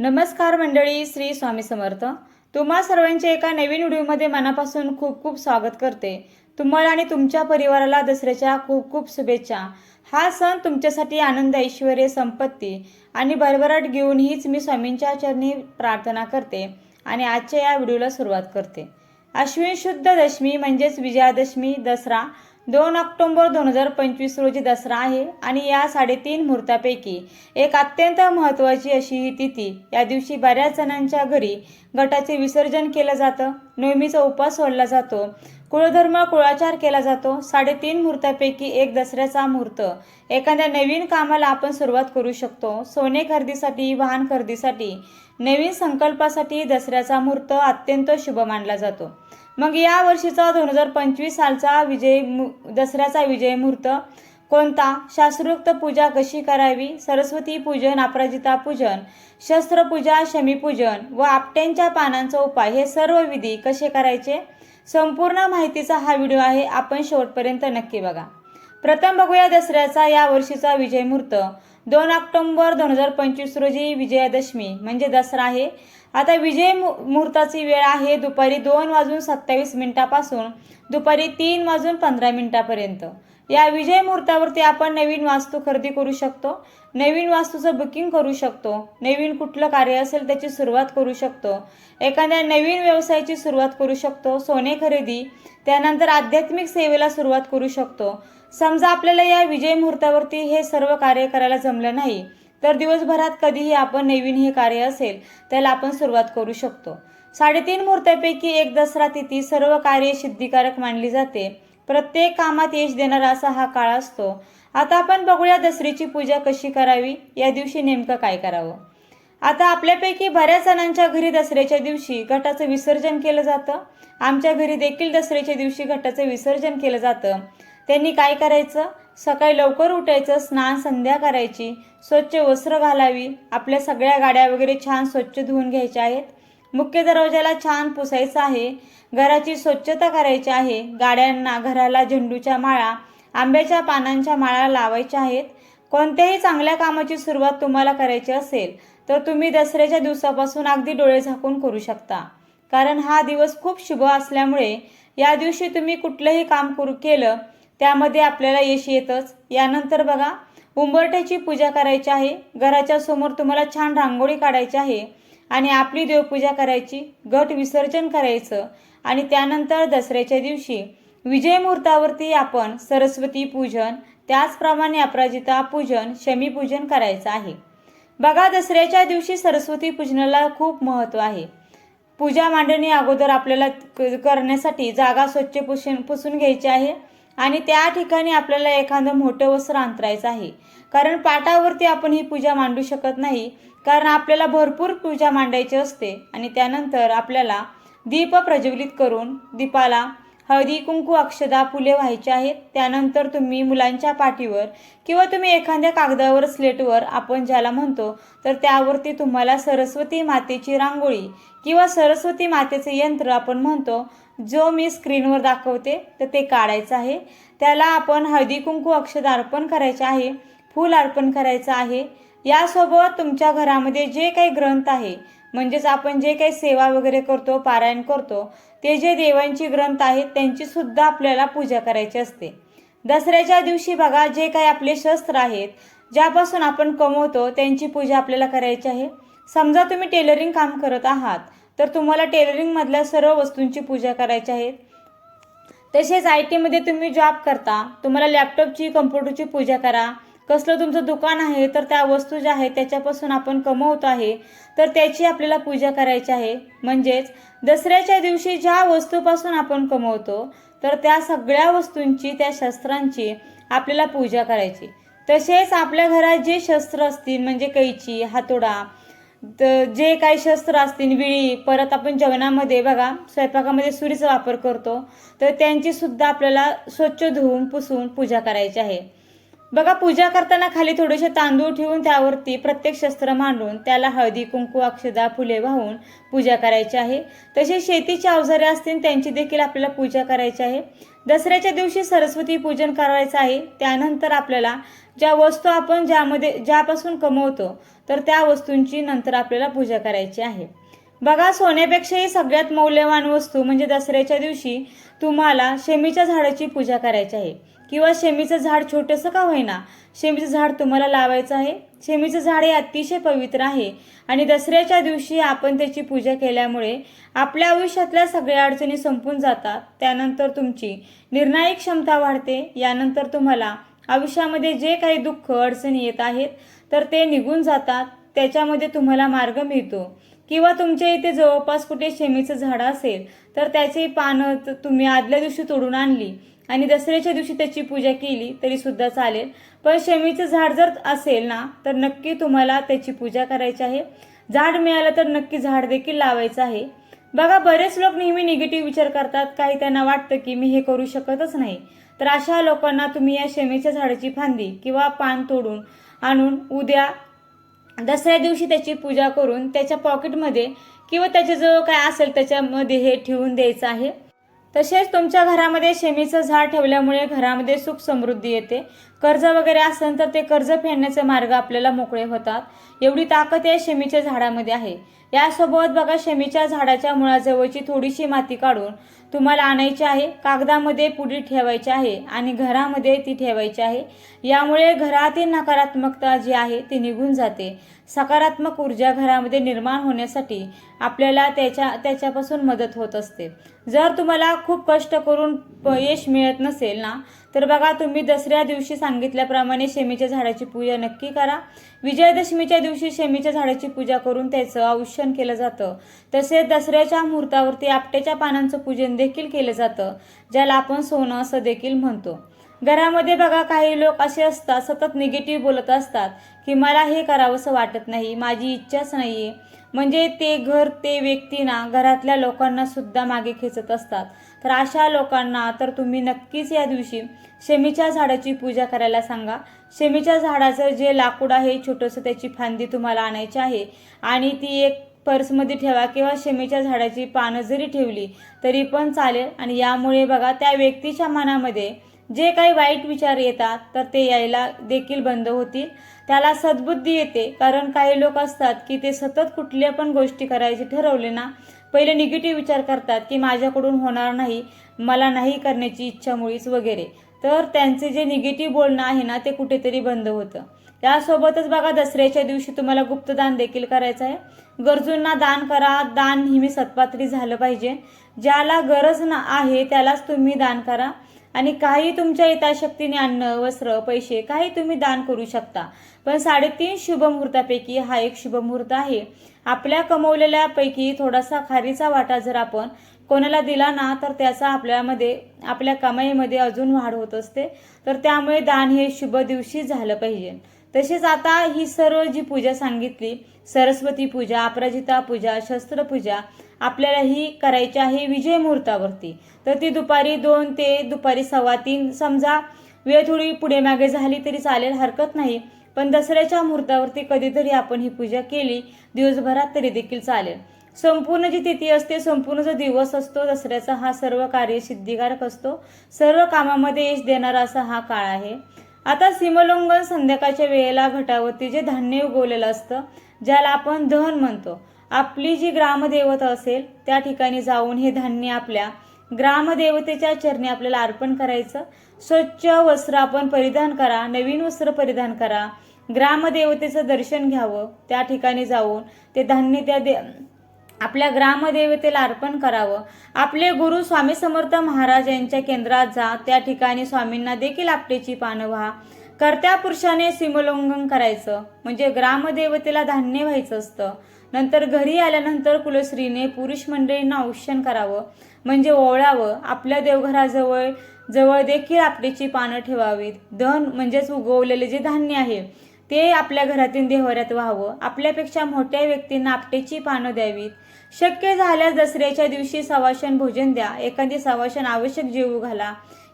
नमस्कार मंडळी श्री स्वामी समर्थ. तुम्हा सर्वांचे एका नवीन व्हिडिओमध्ये मनापासून खूप खूप स्वागत करते. तुम्हाला आणि तुमच्या परिवाराला दसऱ्याच्या खूप खूप शुभेच्छा. हा सण तुमच्यासाठी आनंद ऐश्वर संपत्ती आणि भरभराट घेऊन हीच मी स्वामींच्या चरणी प्रार्थना करते आणि आजच्या या व्हिडिओला सुरुवात करते. अश्विन शुद्ध दशमी म्हणजेच विजयादशमी दसरा दोन ऑक्टोबर दोन हजार पंचवीस रोजी दसरा आहे आणि या साडेतीन मुहूर्तापैकी एक अत्यंत महत्त्वाची अशी ही तिथी. या दिवशी बऱ्याच जणांच्या घरी गटाचे विसर्जन केलं जातं. नेहमीचा उपास सोडला जातो. कुळधर्म कुळाचार केला जातो. साडेतीन मुहूर्तापैकी एक दसऱ्याचा मुहूर्त एखाद्या नवीन कामाला आपण सुरुवात करू शकतो. सोने खरेदीसाठी वाहन खरेदीसाठी नवीन संकल्पासाठी दसऱ्याचा मुहूर्त अत्यंत शुभ मानला जातो. मग या वर्षीचा दोन हजार पंचवीस सालचा विजय मु- दसऱ्याचा विजय मुहूर्त कोणता? शास्त्रोक्त पूजा कशी करावी? सरस्वती पूजन अपराजिता पूजन शस्त्रपूजा शमीपूजन व आपट्यांच्या पानांचा उपाय हे सर्व विधी कसे करायचे? संपूर्ण माहितीचा हा व्हिडिओ आहे. आपण शेवटपर्यंत नक्की बघा. प्रथम बघूया दसऱ्याचा या वर्षीचा विजय मुहूर्त दोन ऑक्टोंबर दोन हजार पंचवीस रोजी विजयादशमी म्हणजे दसरा आहे. आता विजय मु- मुहूर्ताची वेळ आहे दुपारी दोन वाजून सत्तावीस मिनिटापासून दुपारी तीन वाजून पंधरा मिनिटापर्यंत. या विजय मुहूर्तावरती आपण नवीन वास्तू खरेदी करू शकतो नवीन वास्तूचं बुकिंग करू शकतो नवीन कुठलं कार्य असेल त्याची सुरुवात करू शकतो एखाद्या नवीन व्यवसायाची सुरुवात करू शकतो सोने खरेदी त्यानंतर आध्यात्मिक सेवेला सुरुवात करू शकतो. समजा आपल्याला या विजय मुहूर्तावरती हे सर्व कार्य करायला जमलं नाही तर दिवसभरात कधीही आपण नवीन हे कार्य असेल त्याला आपण सुरुवात करू शकतो. साडेतीन मुहूर्तापैकी एक दसरा तिथी सर्व कार्य सिद्धिकारक मानली जाते. प्रत्येक कामात यश देणारा असा हा काळ असतो. आता आपण बघूया दसरीची पूजा कशी करावी? या दिवशी नेमकं काय करावं? आता आपल्यापैकी बऱ्याच जणांच्या घरी दसऱ्याच्या दिवशी घटाचं विसर्जन केलं जातं. आमच्या घरी देखील दसऱ्याच्या दिवशी घटाचं विसर्जन केलं जातं. त्यांनी काय करायचं? सकाळी लवकर उठायचं स्नान संध्या करायची स्वच्छ वस्त्र घालावी आपल्या सगळ्या गाड्या वगैरे छान स्वच्छ धुवून घ्यायच्या आहेत. मुख्य दरवाजाला छान पुसायचं आहे. घराची स्वच्छता करायची आहे. गाड्यांना घराला झेंडूच्या माळा आंब्याच्या पानांच्या माळा लावायच्या आहेत. कोणत्याही चांगल्या कामाची सुरुवात तुम्हाला करायची असेल तर तुम्ही दसऱ्याच्या दिवसापासून अगदी डोळे झाकून करू शकता. कारण हा दिवस खूप शुभ असल्यामुळे या दिवशी तुम्ही कुठलंही काम करू केलं त्यामध्ये आपल्याला यश येतच. यानंतर बघा उंबरठ्याची पूजा करायची आहे. घराच्या समोर तुम्हाला छान रांगोळी काढायची आहे. आणि आपली देवपूजा करायची गट विसर्जन करायचं आणि त्यानंतर दसऱ्याच्या दिवशी विजय मुहूर्तावरती आपण सरस्वती पूजन त्याचप्रमाणे अपराजिता पूजन शमीपूजन करायचं आहे. बघा दसऱ्याच्या दिवशी सरस्वती पूजनाला खूप महत्त्व आहे. पूजा मांडणी अगोदर आपल्याला क- करण्यासाठी जागा स्वच्छ पुसून पुसून घ्यायची आहे आणि त्या ठिकाणी आपल्याला एखादं मोठं वस्त्र अंतरायचं आहे. कारण पाटावरती आपण ही पूजा मांडू शकत नाही कारण आपल्याला भरपूर पूजा मांडायची असते आणि त्यानंतर आपल्याला दीप प्रज्वलित करून दीपाला हळदी कुंकू अक्षदा फुले व्हायची आहेत. त्यानंतर तुम्ही मुलांच्या पाठीवर किंवा तुम्ही एखाद्या कागदावर स्लेटवर आपण ज्याला म्हणतो तर त्यावरती तुम्हाला सरस्वती मातेची रांगोळी किंवा सरस्वती मातेचे यंत्र आपण म्हणतो जो मी स्क्रीनवर दाखवते तर ते काढायचं आहे. त्याला आपण हळदी कुंकू अक्षदा अर्पण करायचे आहे फूल अर्पण करायचं आहे. यासोबत तुमच्या घरामध्ये जे काही ग्रंथ आहे म्हणजेच आपण जे काही सेवा वगैरे करतो पारायण करतो ते जे देवांची ग्रंथ आहेत त्यांची सुद्धा आपल्याला पूजा करायची असते. दसऱ्याच्या दिवशी बघा जे काही आपले शस्त्र आहेत ज्यापासून आपण कमवतो त्यांची पूजा आपल्याला करायची आहे. समजा तुम्ही टेलरिंग काम करत आहात तर तुम्हाला टेलरिंगमधल्या सर्व वस्तूंची पूजा करायची आहे. तसेच आय टीमध्ये तुम्ही जॉब करता तुम्हाला लॅपटॉपची कम्प्युटरची पूजा करा कसलं तुमचं दुकान आहे तर त्या वस्तू ज्या आहेत त्याच्यापासून आपण कमवतो आहे तर त्याची आपल्याला पूजा करायची आहे. म्हणजेच दसऱ्याच्या दिवशी ज्या वस्तूपासून आपण कमवतो तर त्या सगळ्या वस्तूंची त्या शस्त्रांची आपल्याला पूजा करायची. तसेच आपल्या घरात जे शस्त्र असतील म्हणजे कैची हातोडा तर जे काही शस्त्र असतील विळी परत आपण जेवणामध्ये बघा स्वयंपाकामध्ये सुरीचा वापर करतो तर त्यांची सुद्धा आपल्याला स्वच्छ धुवून पुसून पूजा करायची आहे. बघा पूजा करताना खाली थोडेसे तांदूळ ठेवून त्यावरती प्रत्येक शस्त्र मांडून त्याला हळदी कुंकू अक्षदा फुले वाहून पूजा करायची आहे. तसेच शेतीची अवजारे असतील त्यांची देखील आपल्याला पूजा करायची आहे. दसऱ्याच्या दिवशी सरस्वती पूजन करायचं आहे. त्यानंतर आपल्याला ज्या वस्तू आपण ज्यामध्ये ज्यापासून कमवतो तर त्या वस्तूंची नंतर आपल्याला पूजा करायची आहे. बघा सोन्यापेक्षाही सगळ्यात मौल्यवान वस्तू म्हणजे दसऱ्याच्या दिवशी तुम्हाला शेमीच्या झाडाची पूजा करायची आहे. किंवा शेमीचं झाड छोटंसं का होईना? शेमीचं झाड तुम्हाला लावायचं आहे? शेमीचं झाड हे अतिशय पवित्र आहे. आणि दसऱ्याच्या दिवशी आपण त्याची पूजा केल्यामुळे आपल्या आयुष्यातल्या सगळ्या अडचणी संपून जातात. त्यानंतर तुमची निर्णायक क्षमता वाढते. यानंतर तुम्हाला आयुष्यामध्ये जे काही दुःख अडचणी येत आहेत तर ते निघून जातात. त्याच्यामध्ये तुम्हाला मार्ग मिळतो. किंवा तुमच्या इथे जवळपास कुठे शेमीचं झाड असेल तर त्याची पानं तुम्ही आदल्या दिवशी तोडून आणली आणि दसऱ्याच्या दिवशी त्याची पूजा केली तरी सुद्धा चालेल. पण शेमीचं झाड जर असेल ना तर नक्की तुम्हाला त्याची पूजा करायची आहे. झाड मिळालं तर नक्की झाड देखील लावायचं आहे. बघा बरेच लोक नेहमी निगेटिव्ह विचार करतात काही त्यांना वाटतं की मी हे करू शकतच नाही. तर अशा लोकांना तुम्ही या शेमीच्या झाडाची फांदी किंवा पान तोडून आणून उद्या दसऱ्या दिवशी त्याची पूजा करून त्याच्या पॉकेटमध्ये किंवा त्याच्याजवळ काय असेल त्याच्यामध्ये हे ठेवून द्यायचं आहे. तसेच तुमच्या घरामध्ये शेमीचं झाड ठेवल्यामुळे घरामध्ये सुख समृद्धी येते. कर्ज वगैरे असेल तर ते कर्ज फेडण्याचे मार्ग आपल्याला मोकळे होतात. एवढी ताकद या शेमीच्या झाडामध्ये आहे. यासोबत बघा शेमीच्या झाडाच्या मुळाजवळची थोडीशी माती काढून तुम्हाला आणायची आहे. कागदामध्ये पुढी ठेवायची आहे आणि घरामध्ये ती ठेवायची आहे. यामुळे घरातील नकारात्मकता जी आहे ती निघून जाते. सकारात्मक ऊर्जा घरामध्ये निर्माण होण्यासाठी आपल्याला त्याच्या त्याच्यापासून मदत होत असते. जर तुम्हाला खूप कष्ट करून प- यश मिळत नसेल ना तर बघा तुम्ही दसऱ्या दिवशी सांगितल्याप्रमाणे शेमीच्या झाडाची पूजा नक्की करा. विजयादशमीच्या दिवशी शेमीच्या झाडाची पूजा करून त्याचं औषण केलं जातं. तसेच दसऱ्याच्या मुहूर्तावरती आपट्याच्या पानांचं पूजन देखील केलं जातं ज्याला आपण सोनं असं देखील म्हणतो. घरामध्ये बघा काही लोक असे असतात सतत निगेटिव्ह बोलत असतात की मला हे करावंसं वाटत नाही माझी इच्छाच नाही आहे म्हणजे ते घर ते व्यक्ती ना घरातल्या लोकांना सुद्धा मागे खेचत असतात. तर अशा लोकांना तर तुम्ही नक्कीच या दिवशी शेमीच्या झाडाची पूजा करायला सांगा. शेमीच्या झाडाचं जे लाकूड आहे छोटंसं त्याची फांदी तुम्हाला आणायची आहे. आणि ती एक पर्समध्ये ठेवा किंवा शेमीच्या झाडाची पानं जरी ठेवली तरी पण चालेल. आणि यामुळे बघा त्या व्यक्तीच्या मनामध्ये जे काही वाईट विचार येतात तर ते यायला देखील बंद होतील. त्याला सद्बुद्धी येते कारण काही लोक असतात की ते सतत कुठल्या पण गोष्टी करायचे ठरवले ना पहिले निगेटिव्ह विचार करतात की माझ्याकडून होणार नाही मला नाही करण्याची इच्छा मुळीच वगैरे. तर त्यांचे जे निगेटिव्ह बोलणं आहे ना ते कुठेतरी बंद होतं. त्यासोबतच बघा दसऱ्याच्या दिवशी तुम्हाला गुप्तदान देखील करायचं आहे. गरजूंना दान करा दान नेहमी सत्पात्री झालं पाहिजे. ज्याला गरज ना आहे त्यालाच तुम्ही दान करा. आणि काही तुमच्या यथाशक्तीने अन्न वस्त्र पैसे काही तुम्ही दान करू शकता. पण साडेतीन शुभ मुहूर्तापैकी हा एक शुभ मुहूर्त आहे. आपल्या कमवलेल्यापैकी थोडासा खारीचा वाटा जर आपण कोणाला दिला ना तर त्याचा आपल्यामध्ये आपल्या कमाईमध्ये अजून वाढ होत असते. तर त्यामुळे दान हे शुभ दिवशी झालं पाहिजे. तसेच आता ही सर्व जी पूजा सांगितली सरस्वती पूजा अपराजिता पूजा शस्त्रपूजा आपल्याला ही करायची आहे विजय मुहूर्तावरती. तर ती दुपारी दोन ते दुपारी सव्वा तीन समजा वेळ थोडी पुढे मागे झाली तरी चालेल हरकत नाही. पण दसऱ्याच्या मुहूर्तावरती कधीतरी आपण ही पूजा केली दिवसभरात तरी देखील चालेल. संपूर्ण जी तिथी असते संपूर्ण जो दिवस असतो दसऱ्याचा हा सर्व कार्य सिद्धिकारक असतो. सर्व कामामध्ये यश देणारा असा हा काळ आहे. आता सीमोल्लंघन संध्याकाळच्या वेळेला घटावरती जे धान्य उगवलेलं असतं ज्याला आपण दहन म्हणतो आपली जी ग्रामदेवता असेल त्या ठिकाणी जाऊन हे धान्य आपल्या ग्रामदेवतेच्या चरणी आपल्याला अर्पण करायचं. स्वच्छ वस्त्र आपण परिधान करा नवीन वस्त्र परिधान करा. ग्रामदेवतेचं दर्शन घ्यावं त्या ठिकाणी जाऊन ते धान्य त्या दे आपल्या ग्रामदेवतेला अर्पण करावं. आपले गुरु स्वामी समर्थ महाराज यांच्या केंद्रात जा. त्या ठिकाणी स्वामींना देखील आपटेची पानं व्हा. कर्त्या पुरुषाने सीमोल्लंघन करायचं. म्हणजे ग्रामदेवतेला धान्य व्हायचं असतं. नंतर घरी आल्यानंतर कुलश्रीने पुरुष मंडळींना औक्षण करावं. म्हणजे ओवळावं. आपल्या देवघराजवळ जवळ देखील आपटेची पानं ठेवावीत. धन म्हणजेच उगवलेले जे धान्य आहे ते आपल्या घरातील देवाऱ्यात व्हावं. आपल्यापेक्षा मोठ्या व्यक्तींना आपटेची पानं द्यावीत. शक्य झाल्यास दसऱ्याच्या दिवशी सवाशन भोजन द्या. एखादी सवाशन आवश्यक जेवू घाला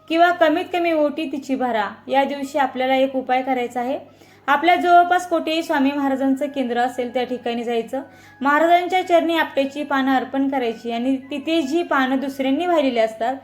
किंवा कमीत कमी ओटी तिची भरा. या दिवशी आपल्याला एक उपाय करायचा आहे. आपल्या जवळपास कोठेही स्वामी महाराजांचं केंद्र असेल त्या ठिकाणी जायचं. महाराजांच्या चरणी आपट्याची पानं अर्पण करायची आणि तिथे जी पानं दुसऱ्यांनी वाहिलेली असतात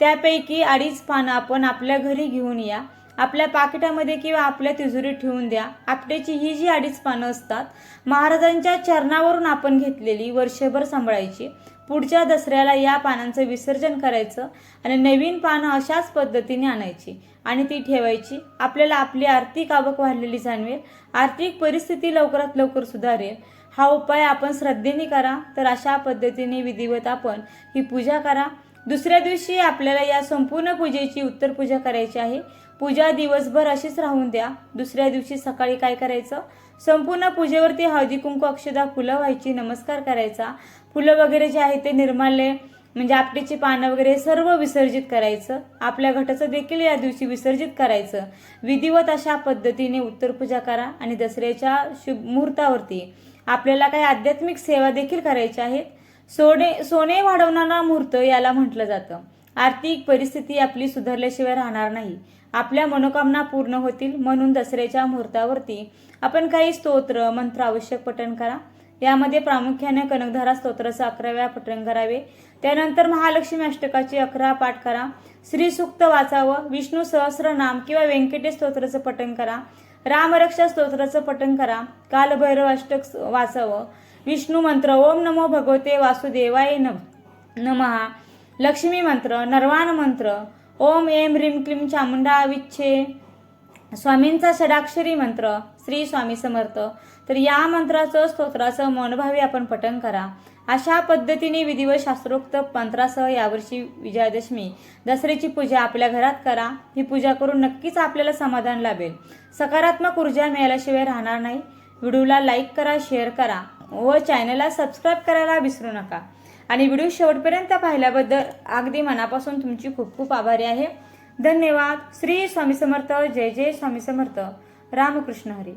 त्यापैकी अडीच पानं आपण आपल्या घरी घेऊन या. आपल्या पाकिटामध्ये किंवा आपल्या तिजोरीत ठेवून द्या. आपट्याची ही जी अडीच पानं असतात महाराजांच्या चरणावरून आपण घेतलेली वर्षभर सांभाळायची. पुढच्या दसऱ्याला या पानांचं विसर्जन करायचं आणि नवीन पानं अशाच पद्धतीने आणायची आणि ती ठेवायची. आपल्याला आपली आर्थिक आवक वाढलेली जाणवेल. आर्थिक परिस्थिती लवकरात लवकर सुधारेल. हा उपाय आपण श्रद्धेने करा. तर अशा पद्धतीने विधिवत आपण ही पूजा करा. दुसऱ्या दिवशी आपल्याला या संपूर्ण पूजेची उत्तर पूजा करायची आहे. पूजा दिवसभर अशीच राहून द्या. दुसऱ्या दिवशी सकाळी काय करायचं? संपूर्ण पूजेवरती हळदी कुंकू अक्षदा फुलं व्हायची नमस्कार करायचा. फुलं वगैरे जे आहे ते निर्माल्य म्हणजे आपटीची पानं वगैरे सर्व विसर्जित करायचं. आपल्या घटाचं देखील या दिवशी विसर्जित करायचं. विधिवत अशा पद्धतीने उत्तर पूजा करा आणि दसऱ्याच्या शुभ मुहूर्तावरती आपल्याला काही आध्यात्मिक सेवा देखील करायच्या आहेत. सोने सोने वाढवणारा मुहूर्त याला म्हटलं जातं. आर्थिक परिस्थिती आपली सुधारल्याशिवाय राहणार नाही. आपल्या मनोकामना पूर्ण होतील म्हणून दसऱ्याच्या मुहूर्तावरती आपण काही स्तोत्र मंत्र आवश्यक पठण करा. यामध्ये प्रामुख्याने कनकधारा स्तोत्राचं अकराव्या पठण करावे. त्यानंतर महालक्ष्मी अष्टकाची अकरा पाठ करा. श्री सुक्त वाचावं विष्णू सहस्र नाम किंवा व्यंकटेश स्तोत्राचं पठण करा. रामरक्षा स्तोत्राचं पठण करा. कालभैरव अष्टक वाचावं. विष्णू मंत्र ओम नमो भगवते वासुदेवाय नम नमहा लक्ष्मी मंत्र नरवान मंत्र ओम एम ह्रीम क्लीम चामुंडा अविच्छे स्वामींचा षडाक्षरी मंत्र श्री स्वामी समर्थ। तर या मंत्राचं स्तोत्राचं मनभावी आपण पठन करा. अशा पद्धतीने विधिवत शास्त्रोक्त मंत्रासह यावर्षी विजयादशमी दसऱ्याची पूजा आपल्या घरात करा. ही पूजा करून नक्कीच आपल्याला समाधान लाभेल. सकारात्मक ऊर्जा मिळाल्याशिवाय राहणार नाही. व्हिडिओला लाईक करा शेअर करा व चॅनलला सबस्क्राईब करायला विसरू नका. आणि व्हिडिओ शेवटपर्यंत पाहिल्याबद्दल अगदी मनापासून तुमची खूप खूप आभारी आहे. धन्यवाद. श्री स्वामी समर्थ. जय जय स्वामी समर्थ. रामकृष्ण हरी.